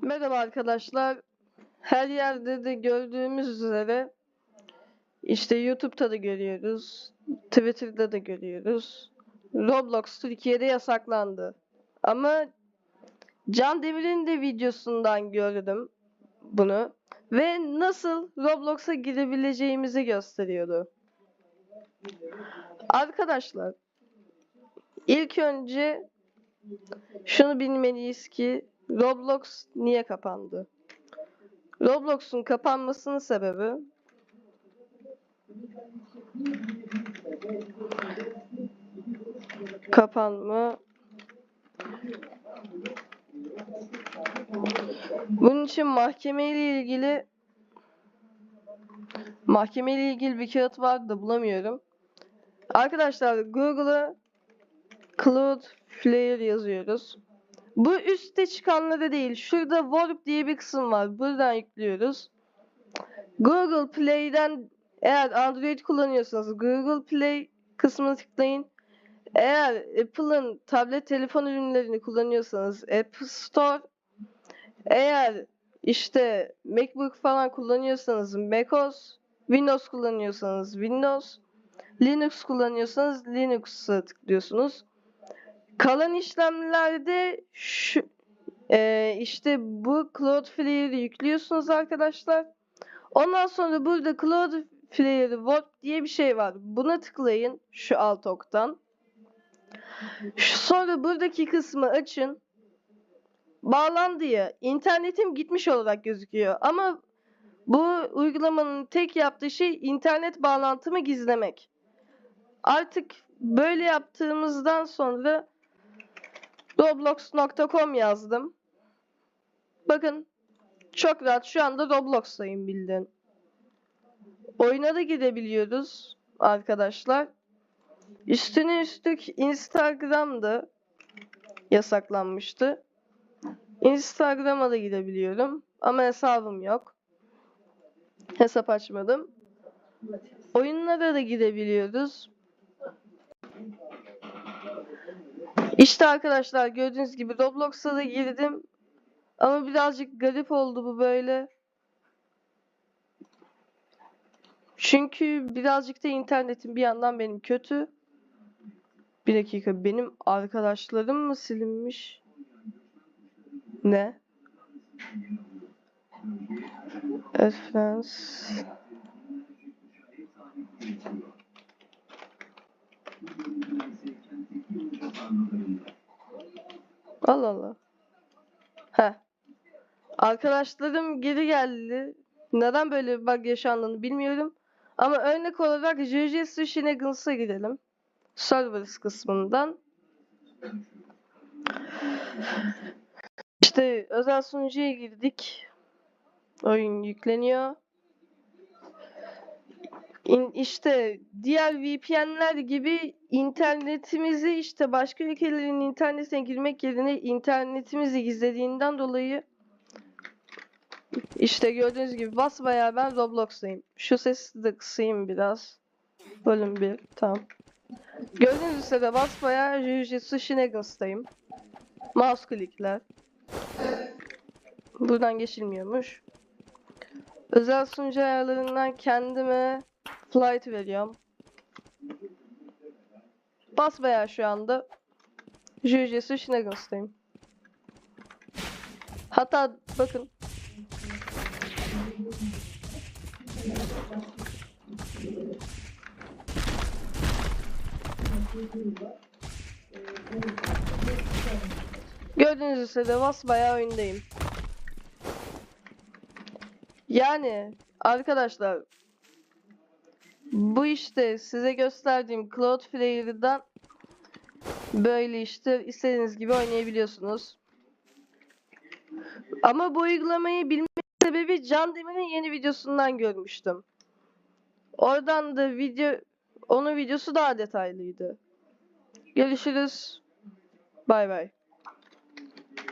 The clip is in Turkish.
Merhaba arkadaşlar. Her yerde de gördüğümüz üzere işte YouTube'da da görüyoruz, Twitter'da da görüyoruz. Roblox Türkiye'de yasaklandı. Ama Can Demir'in de videosundan gördüm bunu ve nasıl Roblox'a girebileceğimizi gösteriyordu. Arkadaşlar ilk önce şunu bilmeliyiz ki Roblox niye kapandı? Roblox'un kapanmasının sebebi kapanma bunun için mahkemeyle ilgili mahkemeyle ilgili bir kağıt vardı da bulamıyorum. Arkadaşlar Google'a Cloudflare yazıyoruz. Bu üstte çıkanları değil. Şurada Warp diye bir kısım var. Buradan yüklüyoruz. Google Play'den eğer Android kullanıyorsanız Google Play kısmını tıklayın. Eğer Apple'ın tablet telefon ürünlerini kullanıyorsanız App Store eğer işte MacBook falan kullanıyorsanız macOS Windows kullanıyorsanız Windows Linux kullanıyorsanız Linux'a tıklıyorsunuz. Kalan işlemlerde şu e, işte bu Cloudflare'i yüklüyorsunuz arkadaşlar. Ondan sonra burada Cloudflare Warp diye bir şey var. Buna tıklayın şu alt oktan. Sonra buradaki kısmı açın. Bağlandı ya. İnternetim gitmiş olarak gözüküyor. Ama bu uygulamanın tek yaptığı şey internet bağlantımı gizlemek. Artık böyle yaptığımızdan sonra roblox.com yazdım. Bakın çok rahat şu anda Roblox'tayım bildiğin. Oyuna da gidebiliyoruz arkadaşlar. Üstüne üstlük Instagram'da yasaklanmıştı. Instagram'a da gidebiliyorum ama hesabım yok. Hesap açmadım. Oyunlara da gidebiliyoruz. İşte arkadaşlar gördüğünüz gibi Roblox'a da girdim. Ama birazcık garip oldu bu böyle. Çünkü birazcık da internetim bir yandan benim kötü. Bir dakika benim arkadaşlarım mı silinmiş? Ne? Reference. Allah Allah. Heh. Arkadaşlarım geri geldi. Neden böyle bir bug yaşandığını bilmiyorum. Ama örnek olarak JJ Shenanigans gidelim. Servers kısmından. İşte özel sunucuya girdik. Oyun yükleniyor. İşte diğer VPN'ler gibi internetimizi işte başka ülkelerin internetine girmek yerine internetimizi gizlediğinden dolayı işte gördüğünüz gibi basbayağı ben Roblox'tayım. Şu sesi de kısayım biraz. Bölüm 1. Tamam. Gördüğünüz üzere basbayağı Jujutsu Shenanigans'tayım. Mouse klikler. Buradan geçilmiyormuş. Özel sunucu ayarlarından kendime flight veriyorum. Basbayağı şu anda Jujutsu Shenanigans'tayım. Hatta bakın Gördüğünüz üzere basbayağı oyundayım. Yani arkadaşlar bu işte size gösterdiğim Cloudflare'dan böyle işte istediğiniz gibi oynayabiliyorsunuz. Ama bu uygulamayı bilme sebebi Can Demir'in yeni videosundan görmüştüm. Oradan da video onun videosu daha detaylıydı. Görüşürüz. Bay bay.